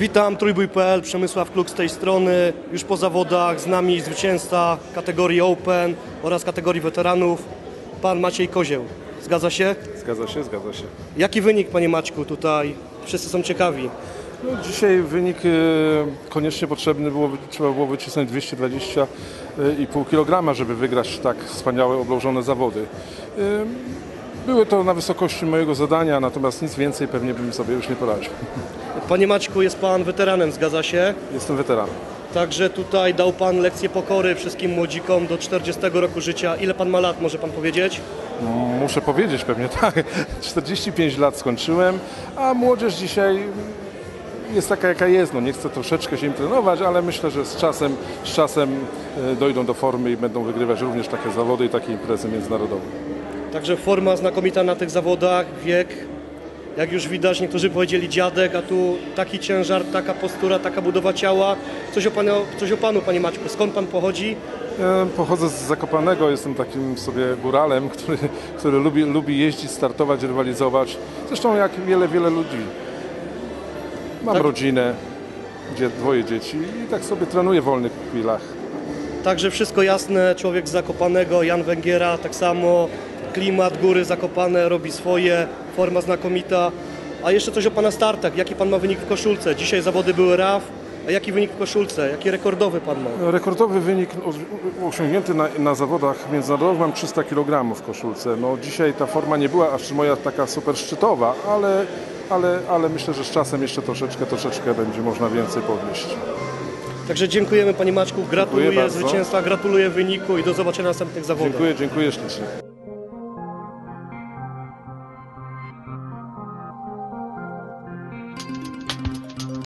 Witam, trójbój.pl, Przemysław Kluk z tej strony. Już po zawodach z nami zwycięzca kategorii Open oraz kategorii weteranów, pan Maciej Kozieł. Zgadza się? Zgadza się, zgadza się. Jaki wynik, panie Maćku, tutaj? Wszyscy są ciekawi. No, dzisiaj wynik e, koniecznie potrzebny było, trzeba było wycisnąć 220,5 kg, żeby wygrać tak wspaniałe, obłożone zawody. Były to na wysokości mojego zadania, natomiast nic więcej pewnie bym sobie już nie poradził. Panie Maćku, jest pan weteranem, zgadza się? Jestem weteranem. Także tutaj dał pan lekcję pokory wszystkim młodzikom do 40 roku życia. Ile pan ma lat, może pan powiedzieć? Muszę powiedzieć pewnie tak. 45 lat skończyłem, a młodzież dzisiaj jest taka jaka jest. No, nie chcę troszeczkę się im trenować, ale myślę, że z czasem, z czasem e, dojdą do formy i będą wygrywać również takie zawody i takie imprezy międzynarodowe. Także forma znakomita na tych zawodach, wiek. Jak już widać, niektórzy powiedzieli dziadek, a tu taki ciężar, taka postura, taka budowa ciała. Coś o panu, coś o panu panie Maćku. Skąd pan pochodzi? Ja pochodzę z Zakopanego, jestem takim sobie góralem, który, który lubi, lubi jeździć, startować, rywalizować. Zresztą jak wiele, wiele ludzi. Mam Tak. rodzinę, gdzie dwoje dzieci i tak sobie trenuję w wolnych chwilach. Także wszystko jasne, człowiek z Zakopanego, Jan Węgiera, tak samo. Klimat, góry zakopane, robi swoje, forma znakomita. A jeszcze coś o pana startach. Jaki pan ma wynik w koszulce? Dzisiaj zawody były RAF. A jaki wynik w koszulce? Jaki rekordowy pan ma? Rekordowy wynik osiągnięty na, na zawodach międzynarodowych mam 300 kg w koszulce. No, dzisiaj ta forma nie była aż moja taka super szczytowa, ale, ale, ale myślę, że z czasem jeszcze troszeczkę, troszeczkę będzie można więcej podnieść. Także dziękujemy panie Maćku, gratuluję zwycięstwa, gratuluję wyniku i do zobaczenia na następnych zawodach. Dziękuję, dziękuję ślicznie.